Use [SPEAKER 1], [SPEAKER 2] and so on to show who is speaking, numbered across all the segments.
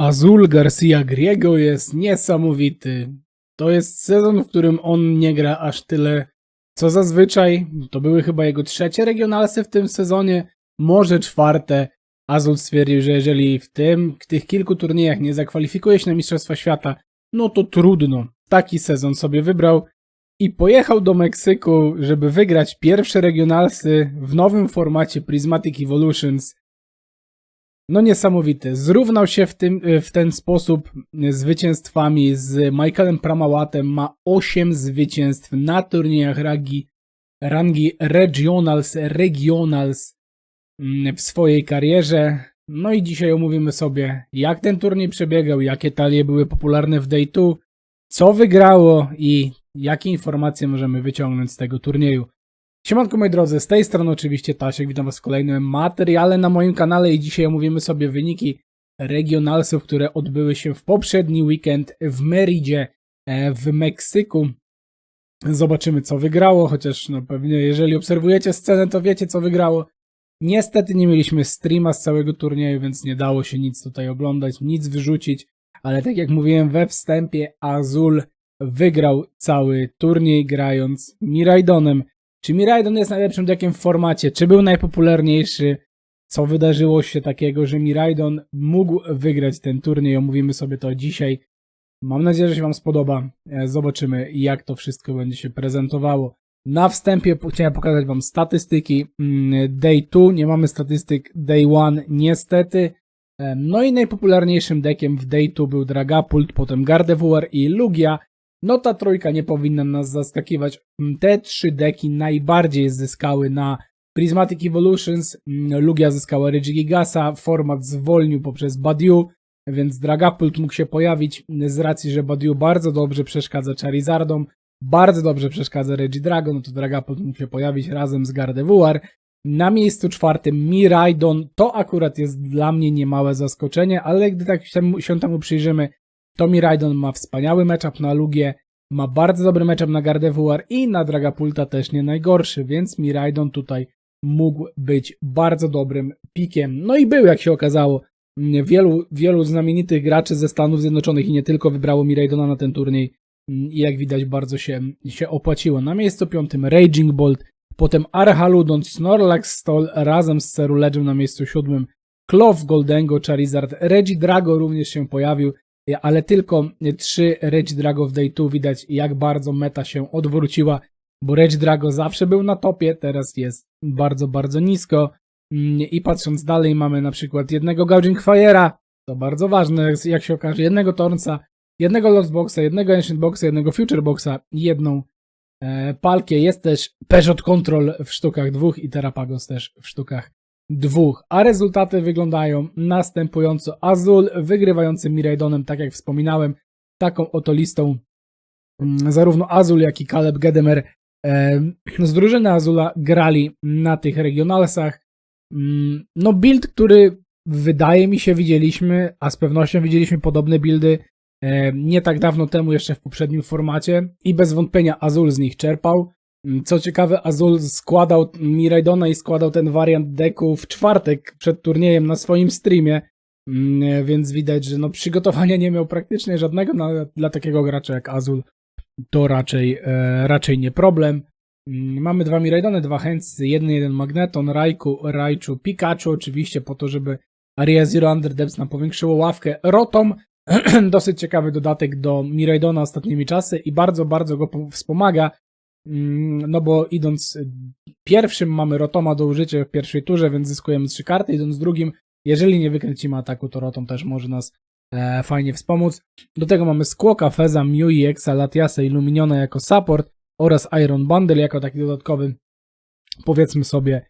[SPEAKER 1] Azul Garcia Griego jest niesamowity. To jest sezon, w którym on nie gra aż tyle, co zazwyczaj. To były chyba jego trzecie regionalsy w tym sezonie, może czwarte. Azul stwierdził, że jeżeli w tym, w tych kilku turniejach nie zakwalifikuje się na Mistrzostwa Świata, no to trudno. Taki sezon sobie wybrał i pojechał do Meksyku, żeby wygrać pierwsze regionalsy w nowym formacie Prismatic Evolutions. No niesamowite. Zrównał się w, tym, w ten sposób zwycięstwami z Michaelem Pramałatem. Ma 8 zwycięstw na turniejach rangi, rangi Regionals, Regionals mm, w swojej karierze. No i dzisiaj omówimy sobie, jak ten turniej przebiegał, jakie talie były popularne w Day 2, co wygrało i jakie informacje możemy wyciągnąć z tego turnieju. Siemanko moi drodzy, z tej strony oczywiście Tasiek, witam was w kolejnym materiale na moim kanale i dzisiaj omówimy sobie wyniki regionalsów, które odbyły się w poprzedni weekend w Meridzie e, w Meksyku. Zobaczymy co wygrało, chociaż no pewnie jeżeli obserwujecie scenę to wiecie co wygrało. Niestety nie mieliśmy streama z całego turnieju, więc nie dało się nic tutaj oglądać, nic wyrzucić, ale tak jak mówiłem we wstępie, Azul wygrał cały turniej grając Miraidonem. Czy Miraidon jest najlepszym deckiem w formacie? Czy był najpopularniejszy? Co wydarzyło się takiego, że Miraidon mógł wygrać ten turniej? Omówimy sobie to dzisiaj. Mam nadzieję, że się Wam spodoba. E, Zobaczymy, jak to wszystko będzie się prezentowało. Na wstępie chciałem pokazać Wam statystyki mm, Day 2. Nie mamy statystyk Day 1 niestety. E, No i najpopularniejszym deckiem w Day 2 był Dragapult, potem Gardevoir i Lugia. No ta trójka nie powinna nas zaskakiwać. Mm, Te trzy deki najbardziej zyskały na Prismatic Evolutions. Mm, Lugia zyskała Regigigasa, format zwolnił poprzez Badiu, więc Dragapult mógł się pojawić z racji, że Badiu bardzo dobrze przeszkadza Charizardom, bardzo dobrze przeszkadza Regidrago, no to Dragapult mógł się pojawić razem z Gardevoir. Na miejscu czwartym Miraidon, to akurat jest dla mnie niemałe zaskoczenie, ale gdy tak się temu przyjrzymy, to Miraidon ma wspaniały matchup na Lugię, ma bardzo dobry matchup na Gardevoir i na Dragapulta też nie najgorszy, więc Miraidon tutaj mógł być bardzo dobrym pikiem. No i był, jak się okazało. Wielu, wielu znamienitych graczy ze Stanów Zjednoczonych i nie tylko wybrało Miraidona na ten turniej i jak widać bardzo się, się opłaciło. Na miejscu piątym Raging Bolt, potem Arhaludon, Snorlax Stol razem z Ceruledge'em na miejscu siódmym, Cloth Goldengo, Charizard, Regidrago również się pojawił, ale tylko trzy Regidrago w Day 2 widać jak bardzo meta się odwróciła, bo Regidrago zawsze był na topie, teraz jest bardzo, bardzo nisko Mm, i patrząc dalej mamy na przykład jednego Gouging Fire'a, to bardzo ważne, jak się okaże, jednego Tornca, jednego Lost Boxa, jednego Ancient Boxa, jednego Future Boxa i jedną e, Palkię. Jest też Peugeot Control w sztukach dwóch i Terrapagos też w sztukach dwóch. A rezultaty wyglądają następująco. Azul wygrywający Miraidonem, tak jak wspominałem, taką oto listą mm, zarówno Azul, jak i Caleb Gedemer z drużyny Azula grali na tych regionalsach. Mm, No build, który wydaje mi się widzieliśmy, a z pewnością widzieliśmy podobne buildy nie tak dawno temu jeszcze w poprzednim formacie i bez wątpienia Azul z nich czerpał. Mm, Co ciekawe, Azul składał Miraidona i składał ten wariant decku w czwartek przed turniejem na swoim streamie, Mm, więc widać, że no przygotowania nie miał praktycznie żadnego no, dla takiego gracza jak Azul. To raczej, e, raczej nie problem. Mm, Mamy dwa Miraidony, dwa Hensy, jeden, jeden Magneton, Raiku, Raichu, Pikachu oczywiście po to, żeby Area Zero Under Depths nam powiększyło ławkę. Rotom, dosyć ciekawy dodatek do Miraidona ostatnimi czasy i bardzo, bardzo go po- wspomaga, Mm, no bo idąc y, pierwszym mamy Rotoma do użycia w pierwszej turze, więc zyskujemy trzy karty, idąc drugim, jeżeli nie wykręcimy ataku, to Rotom też może nas e, fajnie wspomóc. Do tego mamy Skłoka, Feza, Mew, Exa, Latiasa i Luminiona jako support oraz Iron Bundle jako taki dodatkowy, powiedzmy sobie,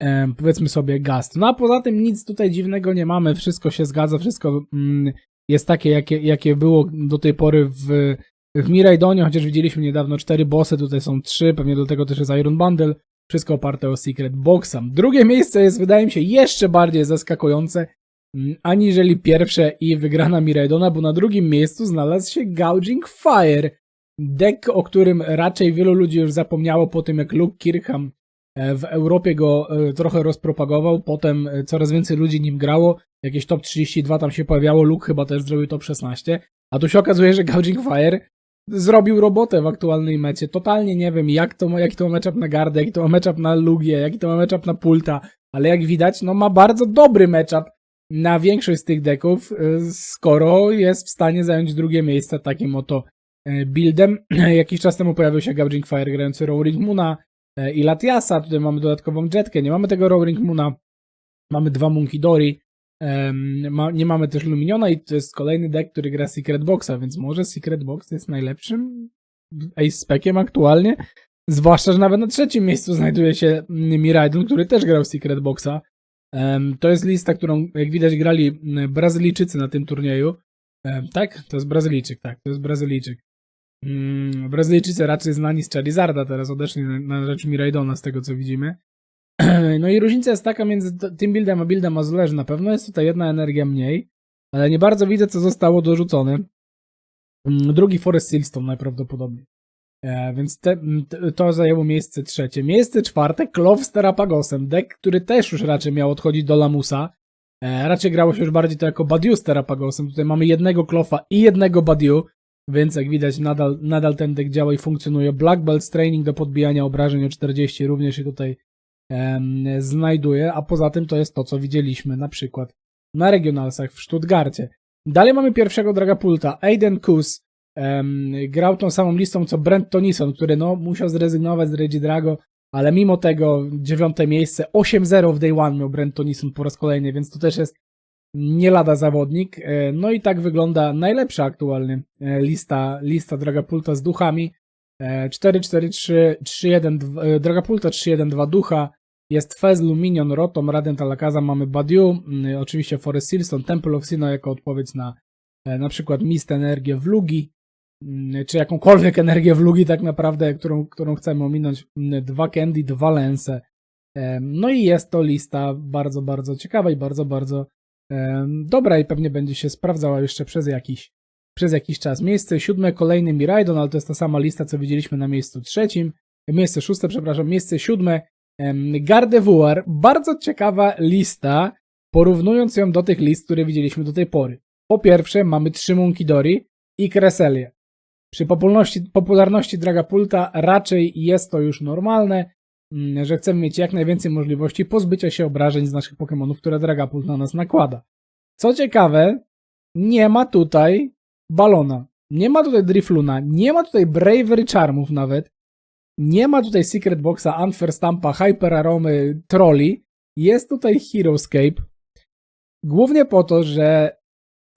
[SPEAKER 1] em, powiedzmy sobie gast. No a poza tym nic tutaj dziwnego nie mamy, wszystko się zgadza, wszystko mm, jest takie, jakie, jakie było do tej pory w, w Miraidonie, chociaż widzieliśmy niedawno cztery bossy, tutaj są trzy, pewnie do tego też jest Iron Bundle, wszystko oparte o Secret Boxa. Drugie miejsce jest, wydaje mi się, jeszcze bardziej zaskakujące, mm, aniżeli pierwsze i wygrana Miraidona, bo na drugim miejscu znalazł się Gouging Fire, deck, o którym raczej wielu ludzi już zapomniało po tym, jak Luke Kirkham E, W Europie go e, trochę rozpropagował, potem e, coraz więcej ludzi nim grało. Jakieś top 32 tam się pojawiało, Luke chyba też zrobił top 16. A tu się okazuje, że Gouging Fire zrobił robotę w aktualnej mecie. Totalnie nie wiem, jak to jaki to ma matchup na gardę, jaki to ma matchup na Lugię, jaki to ma matchup na Pulta, ale jak widać, no ma bardzo dobry matchup na większość z tych deków, y, skoro jest w stanie zająć drugie miejsce takim oto y, buildem. Jakiś czas temu pojawił się Gouging Fire grający Roaring Moona y, i Latiasa, tutaj mamy dodatkową jetkę, nie mamy tego Roaring Moona, mamy dwa Monkey Dory, Em, ma, nie mamy też Luminiona i to jest kolejny deck, który gra Secret Boxa, więc może Secret Box jest najlepszym Ace Speciem aktualnie. Zwłaszcza, że nawet na trzecim miejscu znajduje się Miraidon, który też grał Secret Boxa. Em, to jest lista, którą jak widać grali Brazylijczycy na tym turnieju. Em, tak? To jest Brazylijczyk, tak, to jest Brazylijczyk. Mm, Brazylijczycy raczej znani z Charizarda teraz odeszli na, na rzecz Miraidona z tego co widzimy. No i różnica jest taka między tym buildem a buildem Azulej, że na pewno jest tutaj jedna energia mniej, ale nie bardzo widzę, co zostało dorzucone. Mm, Drugi Forest Silstone najprawdopodobniej. E, więc te, to zajęło miejsce trzecie. Miejsce czwarte, Klow z Terapagosem. Deck, który też już raczej miał odchodzić do Lamusa. E, raczej grało się już bardziej to jako Badiu z Terapagosem. Tutaj mamy jednego Klofa i jednego Badiu, więc jak widać nadal, nadal ten deck działa i funkcjonuje. Black Belt training do podbijania obrażeń o 40 również się tutaj znajduje, a poza tym to jest to, co widzieliśmy na przykład na regionalsach w Stuttgarcie. Dalej mamy pierwszego Dragapulta, Aiden Kus, grał tą samą listą co Brent Tonison, który no musiał zrezygnować z Regi Drago, ale mimo tego dziewiąte miejsce, 8-0 w Day One miał Brent Tonison po raz kolejny, więc to też jest nie lada zawodnik. E, No i tak wygląda najlepsza aktualnie e, lista, lista Dragapulta z duchami. E, 4-4-3, 3-1, e, Dragapulta 3-1-2 ducha, jest Fez, Luminion, Rotom, Radiant Alakaza, mamy Badiu, mm, oczywiście Forest Silstone, Temple of Sino jako odpowiedź na e, na przykład Mist Energię w Lugi, mm, czy jakąkolwiek energię w Lugi tak naprawdę, którą, którą chcemy ominąć. Mm, Dwa Candy, dwa Lensy. Em, No i jest to lista bardzo, bardzo ciekawa i bardzo, bardzo dobra i pewnie będzie się sprawdzała jeszcze przez jakiś, przez jakiś czas. Miejsce siódme, kolejny Miraidon, ale to jest ta sama lista, co widzieliśmy na miejscu trzecim. Miejsce szóste, przepraszam, miejsce siódme, Gardevoir. Bardzo ciekawa lista, porównując ją do tych list, które widzieliśmy do tej pory. Po pierwsze, mamy trzy Munkidori i Kreselię. Przy popularności, popularności Dragapulta raczej jest to już normalne, mm, że chcemy mieć jak najwięcej możliwości pozbycia się obrażeń z naszych Pokémonów, które Dragapult na nas nakłada. Co ciekawe, nie ma tutaj Balona, nie ma tutaj Drifluna, nie ma tutaj Bravery Charmów nawet, nie ma tutaj Secret Boxa, Unfair Stampa, Hyper Aromy, Trolli, jest tutaj Heroescape, głównie po to, że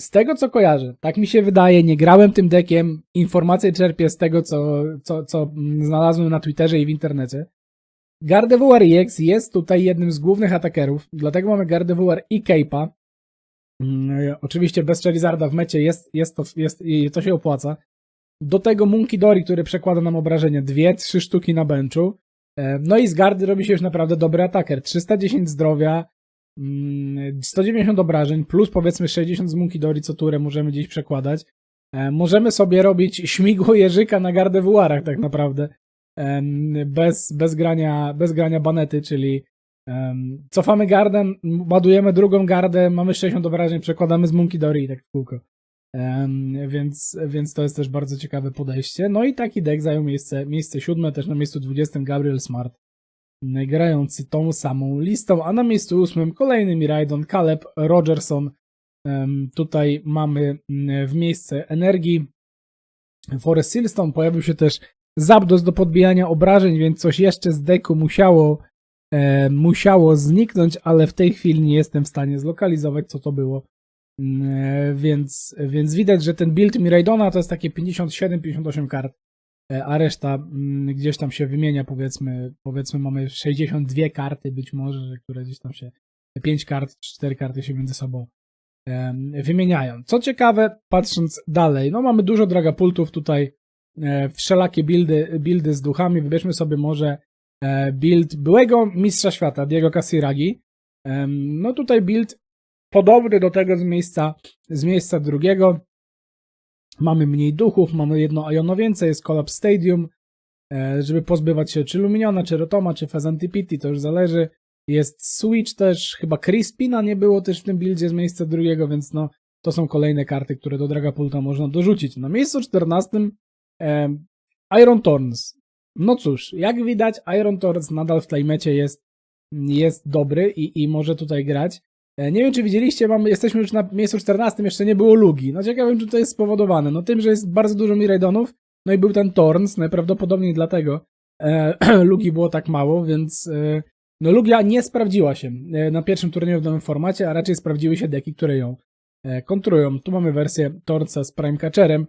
[SPEAKER 1] z tego co kojarzę, tak mi się wydaje, nie grałem tym deckiem, informacje czerpię z tego, co, co, co mm, znalazłem na Twitterze i w internecie. Gardevoir EX jest tutaj jednym z głównych atakerów, dlatego mamy Gardevoir i Cape'a. Mm, Oczywiście bez Charizarda w mecie jest, jest to, jest, to się opłaca. Do tego Monkey Dory, który przekłada nam obrażenia, dwie, trzy sztuki na benchu. E, No i z gardy robi się już naprawdę dobry ataker. 310 zdrowia, mm, 190 obrażeń, plus powiedzmy 60 z Monkey Dory co turę możemy gdzieś przekładać. E, Możemy sobie robić śmigło jeżyka na Gardevoirach tak naprawdę. Bez, bez, grania, bez grania banety, czyli cofamy gardę, ładujemy drugą gardę, mamy 60 obrażeń, przekładamy z Monkey Dory i tak w kółko. Więc, więc to jest też bardzo ciekawe podejście. No i taki deck zajął miejsce, miejsce siódme, też na miejscu 20 Gabriel Smart, m, grający tą samą listą, a na miejscu ósmym kolejny Miraidon, Caleb Rogerson. Tutaj mamy m, w miejsce energii Forest Silstone, pojawił się też Zapdos do podbijania obrażeń, więc coś jeszcze z decku musiało, musiało zniknąć, ale w tej chwili nie jestem w stanie zlokalizować, co to było. Mm, e, Więc, więc widać, że ten build Miraidona to jest takie 57-58 kart, e, a reszta mm, gdzieś tam się wymienia, powiedzmy, powiedzmy mamy 62 karty być może, które gdzieś tam się, 5 kart, 4 karty się między sobą wymieniają. Co ciekawe, patrząc dalej, no mamy dużo dragapultów tutaj, e, wszelakie buildy, buildy z duchami, wybierzmy sobie może e, build byłego mistrza świata, Diego Casiragi. No tutaj build podobny do tego z miejsca, z miejsca drugiego. Mamy mniej duchów, mamy jedno Iono więcej, jest Collapse Stadium. e, żeby pozbywać się czy Luminiona, czy Rotoma, czy Fezantipiti, to już zależy. Jest Switch też, chyba Crispina nie było też w tym buildzie z miejsca drugiego, więc no to są kolejne karty, które do Dragapulta można dorzucić. Na miejscu 14 e, Iron Thorns. No cóż, jak widać Iron Thorns nadal w Playmecie jest, jest dobry i, i może tutaj grać. E, Nie wiem, czy widzieliście, mamy, jesteśmy już na miejscu 14, jeszcze nie było Lugi. No ciekawym, czy to jest spowodowane. No tym, że jest bardzo dużo Miraidonów, no i był ten Torns, najprawdopodobniej dlatego e, Lugi było tak mało, więc e, no Lugia nie sprawdziła się e, na pierwszym turnieju w nowym formacie, a raczej sprawdziły się deki, które ją e, kontrują. Tu mamy wersję Torca z Prime Catcherem.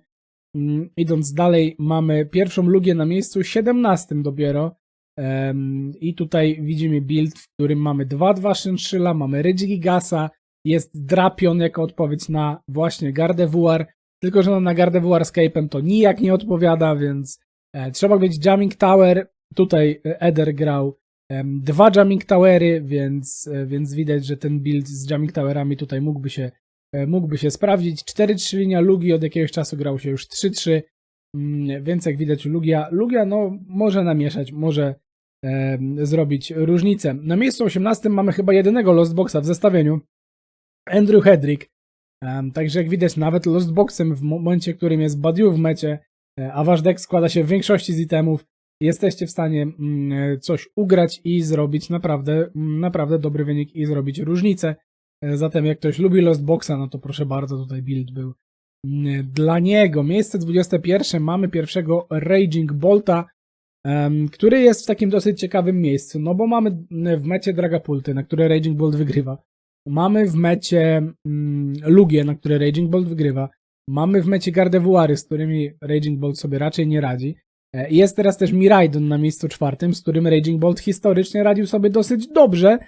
[SPEAKER 1] Mm, Idąc dalej, mamy pierwszą Lugię na miejscu 17 dopiero. I tutaj widzimy build, w którym mamy 2-2 Shinshilla, mamy Rydge Gigasa, jest Drapion jako odpowiedź na właśnie Gardevoir, tylko że na Gardevoir Scape'em to nijak nie odpowiada, więc e, trzeba mieć Jamming Tower. Tutaj e, Eder grał dwa Jamming Towery, więc, e, więc widać, że ten build z Jamming Towerami tutaj mógłby się, mógłby się sprawdzić. 4-3 linia Lugi od jakiegoś czasu grał się już 3-3, mm, więc jak widać Lugia, Lugia no może namieszać, może em, zrobić różnicę. Na miejscu 18 mamy chyba jedynego Lost Boxa w zestawieniu. Andrew Hedrick. Em, Także jak widać, nawet Lost Boxem w momencie, w którym jest Badiou w mecie, e, a wasz deck składa się w większości z itemów, jesteście w stanie mm, e, coś ugrać i zrobić naprawdę, mm, naprawdę dobry wynik i zrobić różnicę. E, Zatem jak ktoś lubi Lost Boxa, no to proszę bardzo, tutaj build był mm, dla niego. Miejsce 21 mamy pierwszego Raging Bolta, który jest w takim dosyć ciekawym miejscu, no bo mamy mm, w mecie Dragapulty, na które Raging Bolt wygrywa. Mamy w mecie mm, Lugię, na które Raging Bolt wygrywa. Mamy w mecie Gardevoiry, z którymi Raging Bolt sobie raczej nie radzi. E, Jest teraz też Miraidon na miejscu czwartym, z którym Raging Bolt historycznie radził sobie dosyć dobrze.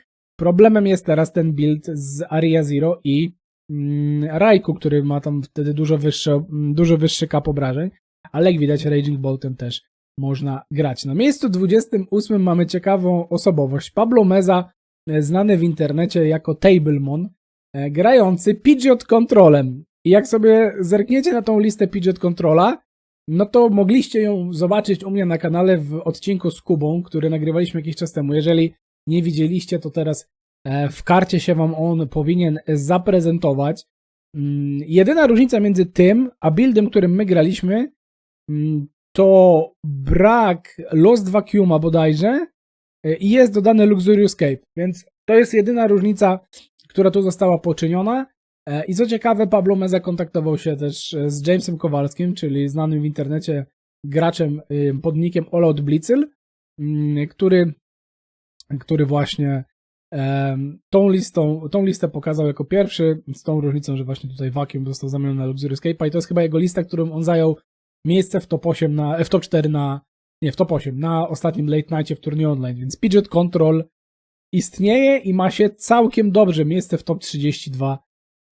[SPEAKER 1] Problemem jest teraz ten build z Aria Zero i mm, Raiku, który ma tam wtedy dużo wyższy, mm, dużo wyższy kap obrażeń, ale jak widać Raging Boltem też można grać. Na miejscu 28 mamy ciekawą osobowość. Pablo Meza, e, znany w internecie jako Tablemon, e, grający Pidgeot Controlem. I jak sobie zerkniecie na tą listę Pidgeot Controla, no to mogliście ją zobaczyć u mnie na kanale w odcinku z Kubą, który nagrywaliśmy jakiś czas temu. Jeżeli nie widzieliście, to teraz e, w karcie się wam on powinien zaprezentować. Mm, Jedyna różnica między tym, a buildem, którym my graliśmy, mm, to brak Lost Vacuuma bodajże e, i jest dodany Luxurious Cape, więc to jest jedyna różnica, która tu została poczyniona. E, I co ciekawe, Pablo Meza kontaktował się też z Jamesem Kowalskim, czyli znanym w internecie graczem y, pod nickiem All Out Blitzel, mm, który, który właśnie tą listą, tą listę pokazał jako pierwszy, z tą różnicą, że właśnie tutaj Vacuum został zamieniony na Luxurious Cape, i to jest chyba jego lista, którą on zajął miejsce w top 8 na, w top 4 na, nie, w top 8, na ostatnim late nightie w turnieju online, więc Pidgeot Control istnieje i ma się całkiem dobrze miejsce w top 32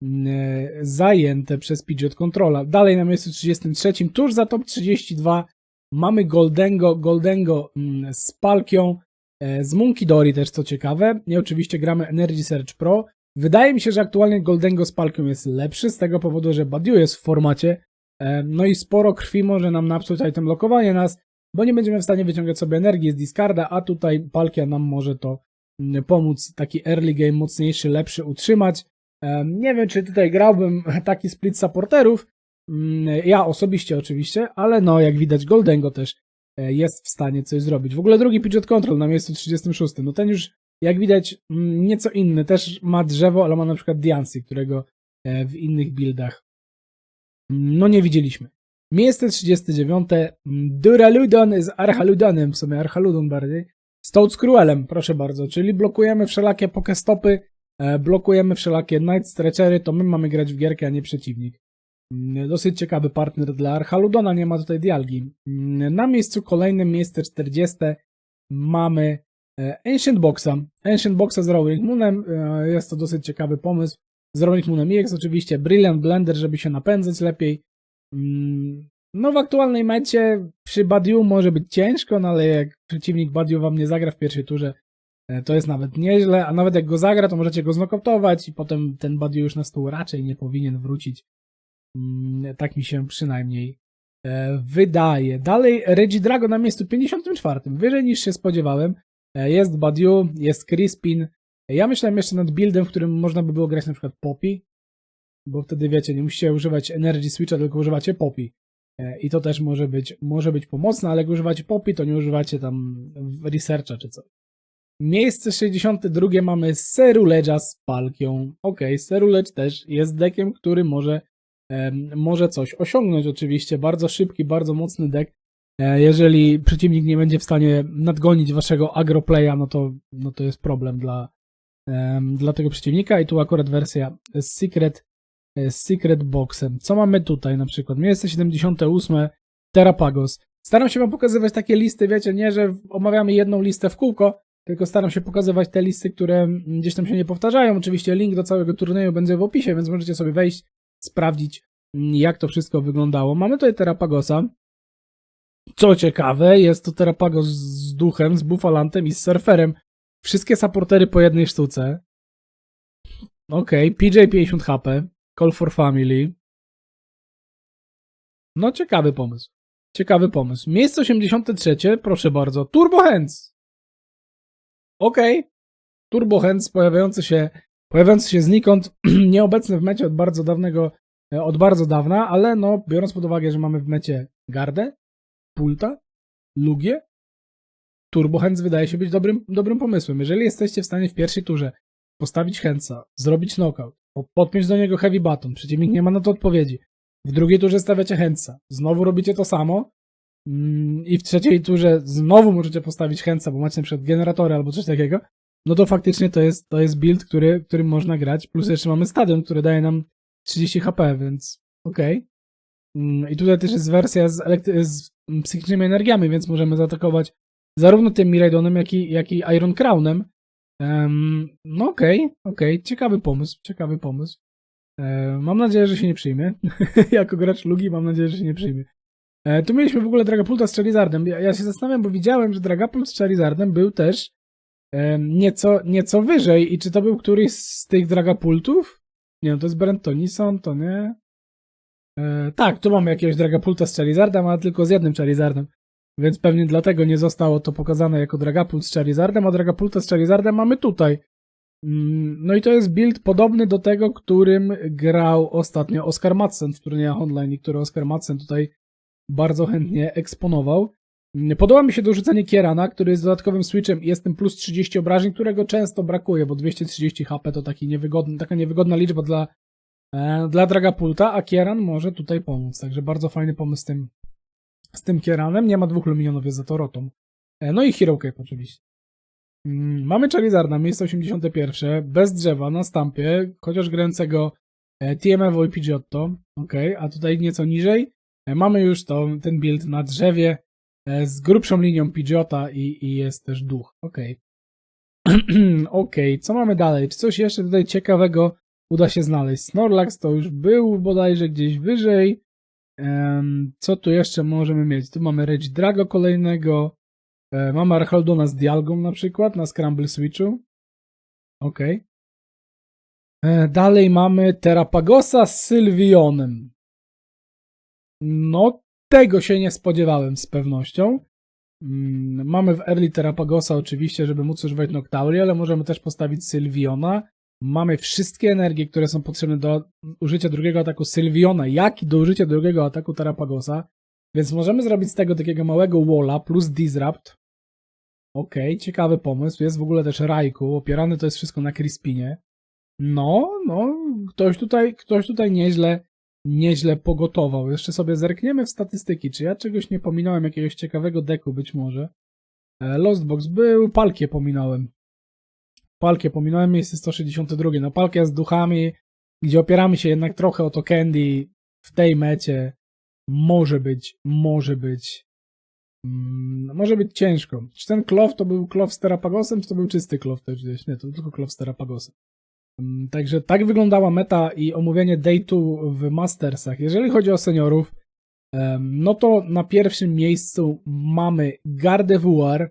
[SPEAKER 1] mm, zajęte przez Pidgeot Controla. Dalej na miejscu 33, tuż za top 32 mamy Goldengo, Goldengo mm, z Palkią, z Monkey Dory też co ciekawe i oczywiście gramy Energy Search Pro. Wydaje mi się, że aktualnie Goldengo z Palkią jest lepszy z tego powodu, że Badiou jest w formacie, e, no i sporo krwi może nam napsuć item blokowanie nas, bo nie będziemy w stanie wyciągać sobie energii z discarda, a tutaj Palkia nam może to mm, pomóc taki early game mocniejszy, lepszy utrzymać. Em, Nie wiem, czy tutaj grałbym taki split supporterów, mm, ja osobiście oczywiście, ale no jak widać Goldengo też e, jest w stanie coś zrobić. W ogóle drugi Pidgeot Control na miejscu 36, no ten już jak widać mm, nieco inny, też ma drzewo, ale ma na przykład Diancy, którego e, w innych buildach mm, no nie widzieliśmy. Miejsce 39. mm, Duraludon z Archaludonem, w sumie Archaludon bardziej. Stout z Cruelem, proszę bardzo, czyli blokujemy wszelakie pokestopy, e, blokujemy wszelakie Night Stretchery, to my mamy grać w gierkę, a nie przeciwnik. Mm, Dosyć ciekawy partner dla Archaludona, nie ma tutaj dialgi. Mm, Na miejscu kolejnym, miejsce 40, mamy e, Ancient Boxa. Ancient Boxa z Rolling Moonem, e, jest to dosyć ciekawy pomysł. Z Rolling Moonem EX oczywiście, Brilliant Blender, żeby się napędzać lepiej. Mm, No w aktualnej mecie przy Badiu może być ciężko, no ale jak przeciwnik Badiu wam nie zagra w pierwszej turze, e, to jest nawet nieźle, a nawet jak go zagra, to możecie go znokautować i potem ten Badiu już na stół raczej nie powinien wrócić. Mm, Tak mi się przynajmniej e, wydaje. Dalej Reggie Drago na miejscu 54, wyżej niż się spodziewałem. E, Jest Badiou, jest Crispin. Ja myślałem jeszcze nad buildem, w którym można by było grać na przykład Poppy, bo wtedy wiecie, nie musicie używać Energy Switcha, tylko używacie Poppy. E, I to też może być, może być pomocne, ale jak używacie Poppy, to nie używacie tam Researcha czy coś. Miejsce 62 mamy Seruledge'a z Palkią. Ok, Seruledge też jest dekiem, który może, może coś osiągnąć oczywiście. Bardzo szybki, bardzo mocny dek. E, Jeżeli przeciwnik nie będzie w stanie nadgonić waszego agroplaya, no to, no to jest problem dla, dla tego przeciwnika. I tu akurat wersja z Secret, e, z Secret Boxem. Co mamy tutaj na przykład? Miejsce 78, Terrapagos. Staram się wam pokazywać takie listy, wiecie, nie, że omawiamy jedną listę w kółko, tylko staram się pokazywać te listy, które gdzieś tam się nie powtarzają. Oczywiście link do całego turnieju będzie w opisie, więc możecie sobie wejść, sprawdzić, mm, jak to wszystko wyglądało. Mamy tutaj Terrapagosa. Co ciekawe, jest to Terrapagos z duchem, z bufalantem i z surferem. Wszystkie supportery po jednej sztuce. Okej, PJ 50 HP, Call for Family. No, ciekawy pomysł. Ciekawy pomysł. Miejsce 83, proszę bardzo. Turbo Hands. Okej. Turbo Hands pojawiający się, pojawiający się znikąd, nieobecny w mecie od bardzo dawnego, e, od bardzo dawna, ale no, biorąc pod uwagę, że mamy w mecie Gardę, Pulta, Lugię, Turbo wydaje się być dobrym, dobrym pomysłem. Jeżeli jesteście w stanie w pierwszej turze postawić Handsa, zrobić knockout, po- podpiąć do niego Heavy Button, przeciwnik nie ma na to odpowiedzi, w drugiej turze stawiacie Handsa, znowu robicie to samo, Mm, i w trzeciej turze znowu możecie postawić chęca, bo macie przykład generatory albo coś takiego, no to faktycznie to jest, to jest build, który, którym można grać, plus jeszcze mamy stadion, który daje nam 30 HP, więc okej. Mm, I tutaj też jest wersja z, z psychicznymi energiami, więc możemy zaatakować zarówno tym Miraidonem, jak i, jak i Iron Crownem. Em, no okej, okej, ciekawy pomysł, ciekawy pomysł. E, mam nadzieję, że się nie przyjmie. jako gracz Lugi mam nadzieję, że się nie przyjmie. E, tu mieliśmy w ogóle Dragapulta z Charizardem. Ja, ja się zastanawiam, bo widziałem, że Dragapult z Charizardem był też nieco, nieco wyżej. I czy to był któryś z tych Dragapultów? Nie, no to jest Brent Tonison, to nie. E, tak, tu mamy jakiegoś Dragapulta z Charizardem, ale tylko z jednym Charizardem. Więc pewnie dlatego nie zostało to pokazane jako Dragapult z Charizardem, a Dragapulta z Charizardem mamy tutaj. Mm, No i to jest build podobny do tego, którym grał ostatnio Oscar Madsen w turniejach online i który Oscar Madsen tutaj bardzo chętnie eksponował. Podoba mi się dorzucenie Kierana, który jest dodatkowym switchem i jest tym plus 30 obrażeń, którego często brakuje, bo 230 HP to taki niewygodny, taka niewygodna liczba dla, e, dla Dragapulta, a Kieran może tutaj pomóc. Także bardzo fajny pomysł z tym, z tym Kieranem. Nie ma dwóch Lumionów, jest za to Rotą. E, no i Hero Cape oczywiście. Mm, Mamy Charizarda, miejsce 81, bez drzewa, na stampie, chociaż grającego e, TMF i Pidgeotto, ok, a tutaj nieco niżej e, mamy już to, ten build na drzewie z grubszą linią Pidgeota i, i jest też duch, ok. ok, co mamy dalej? Czy coś jeszcze tutaj ciekawego uda się znaleźć? Snorlax to już był bodajże gdzieś wyżej. Em, co tu jeszcze możemy mieć? Tu mamy Rage Drago kolejnego. E, mamy Archaldona z Dialgą na przykład na Scramble Switchu. Ok. E, dalej mamy Terrapagosa z Sylvionem. No, tego się nie spodziewałem z pewnością. Mm, Mamy w Early Terrapagosa oczywiście, żeby móc używać Noctauri, ale możemy też postawić Sylviona. Mamy wszystkie energie, które są potrzebne do użycia drugiego ataku Sylviona, jak i do użycia drugiego ataku Terrapagosa. Więc możemy zrobić z tego takiego małego walla plus Disrupt. Okej, ciekawy pomysł. Jest w ogóle też Raiku. Opierane to jest wszystko na Crispinie. No, no, ktoś tutaj, ktoś tutaj nieźle, nieźle pogotował. Jeszcze sobie zerkniemy w statystyki, czy ja czegoś nie pominąłem, jakiegoś ciekawego deku być może. E, Lost Box był, Palkie pominąłem. Palkie pominąłem, miejsce 162. No Palkia z duchami, gdzie opieramy się jednak trochę o to Candy w tej mecie. Może być, może być, mm, może być ciężko. Czy ten klow to był klow z Terapagosem, czy to był czysty klow też gdzieś? Nie, to tylko klow z Terapagosem. Mm, Także tak wyglądała meta i omówienie 2 w Mastersach. Jeżeli chodzi o seniorów, no to na pierwszym miejscu mamy Gardevoir,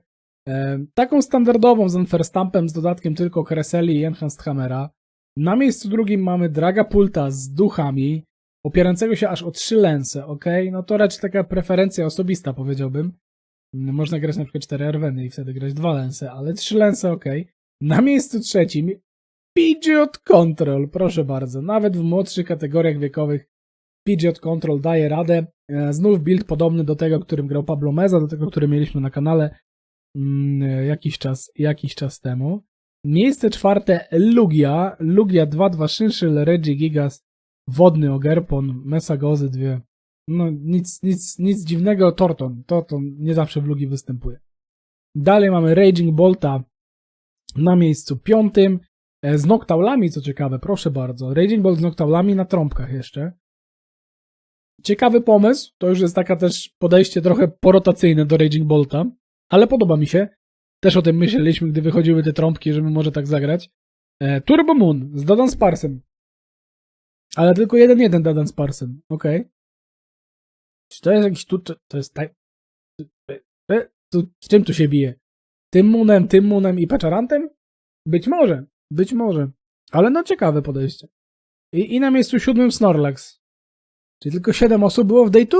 [SPEAKER 1] taką standardową z Enferstampem z dodatkiem tylko Kreseli i Enhanced Hammera. Na miejscu drugim mamy Dragapulta z duchami. opierającego się aż o trzy lensy, ok? No to raczej taka preferencja osobista, powiedziałbym. Mm, Można grać na przykład 4 Arweny i wtedy grać dwa lensy, ale trzy lensy, ok. Na miejscu trzecim Pidgeot Control, proszę bardzo. Nawet w młodszych kategoriach wiekowych Pidgeot Control daje radę. E, Znów build podobny do tego, którym grał Pablo Meza, do tego, który mieliśmy na kanale mm, jakiś czas, jakiś czas temu. Miejsce czwarte Lugia. Lugia 2-2 Szynszyl, Reggie Gigas, Wodny Ogerpon, Mesagozy dwie. No nic, nic, nic dziwnego. Torton. Torton nie zawsze w Lugii występuje. Dalej mamy Raging Bolta na miejscu piątym. E, Z Noctaulami, co ciekawe, proszę bardzo. Raging Bolt z Noctaulami na trąbkach jeszcze. Ciekawy pomysł, to już jest taka też podejście trochę porotacyjne do Raging Bolta, ale podoba mi się. Też o tym myśleliśmy, gdy wychodziły te trąbki, żeby może tak zagrać. E, Turbo Moon z Dadan Sparsem. Ale tylko jeden jeden Dadan Sparsem, okej. Czy to jest jakiś tu, to jest tak... e, tu- Z czym tu się bije? Tym Moonem, tym Moonem i Peczarantem? Być może, być może. Ale no ciekawe podejście. I, i na miejscu siódmym Snorlax. Czy tylko 7 osób było w Day 2?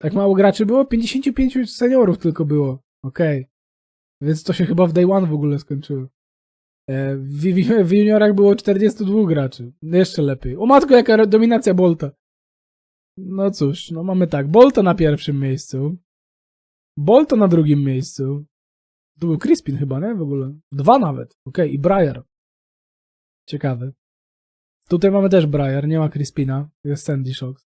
[SPEAKER 1] Tak mało graczy było? 55 seniorów tylko było. Okej. Więc to się chyba w Day 1 w ogóle skończyło. E, w, w, w juniorach było 42 graczy. Jeszcze lepiej. O matko, jaka dominacja Bolta. No cóż, no mamy tak. Bolta na pierwszym miejscu. Bolta na drugim miejscu. To był Crispin chyba, nie? W ogóle. Dwa nawet. Okej, i Briar. Ciekawe. Tutaj mamy też Briar, nie ma Crispina. Jest Sandy Shocks.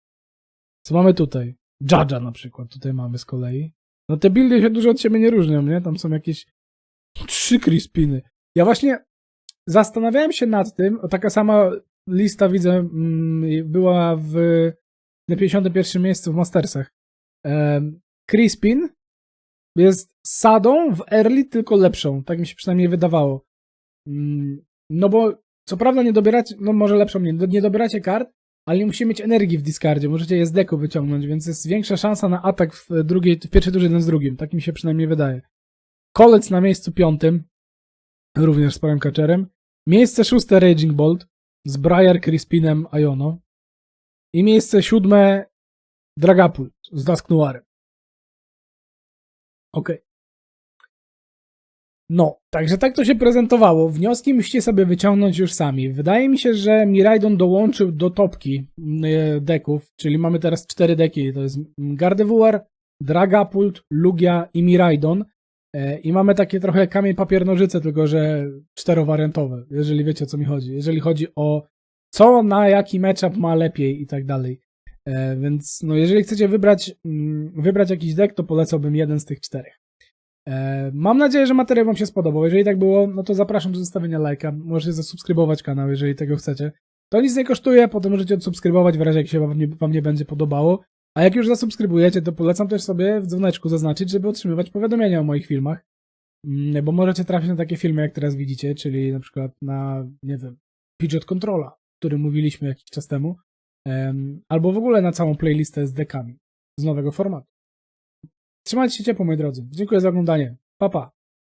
[SPEAKER 1] Co mamy tutaj? Judge'a na przykład tutaj mamy z kolei. No te buildy się dużo od siebie nie różnią, nie? Tam są jakieś trzy Crispiny. Ja właśnie zastanawiałem się nad tym, taka sama lista widzę mm, była w na 51 miejscu w Mastersach. Crispin jest sadą w early, tylko lepszą. Tak mi się przynajmniej wydawało. Mm, No bo co prawda nie dobieracie, no może lepszą nie, nie dobieracie kart, ale nie musicie mieć energii w discardzie, możecie je z deku wyciągnąć, więc jest większa szansa na atak w drugiej, w pierwszej z drugim. Tak mi się przynajmniej wydaje. Kolec na miejscu piątym, również z parem catcherem. Miejsce szóste Raging Bolt z Briar, Crispinem, Iono. I miejsce siódme Dragapult z Dusknoirem. Okej. No, także tak to się prezentowało. Wnioski musicie sobie wyciągnąć już sami. Wydaje mi się, że Miraidon dołączył do topki e, deków, czyli mamy teraz cztery deki. To jest Gardevoir, Dragapult, Lugia i Miraidon. E, I mamy takie trochę kamień papier nożyce, tylko że czterowariantowe, jeżeli wiecie o co mi chodzi. Jeżeli chodzi o co na jaki matchup ma lepiej i tak dalej. E, Więc no jeżeli chcecie wybrać, mm, wybrać jakiś deck, to polecałbym jeden z tych czterech. E, Mam nadzieję, że materiał Wam się spodobał. Jeżeli tak było, no to zapraszam do zostawienia lajka. Możecie zasubskrybować kanał, jeżeli tego chcecie. To nic nie kosztuje, potem możecie odsubskrybować w razie jak się Wam nie, wam nie będzie podobało. A jak już zasubskrybujecie, to polecam też sobie w dzwoneczku zaznaczyć, żeby otrzymywać powiadomienia o moich filmach. Mm, Bo możecie trafić na takie filmy, jak teraz widzicie, czyli na przykład na, nie wiem, Pidgeot Controla, o którym mówiliśmy jakiś czas temu. Albo w ogóle na całą playlistę z dekami z nowego formatu. Trzymajcie się ciepło, moi drodzy. Dziękuję za oglądanie. Pa, pa.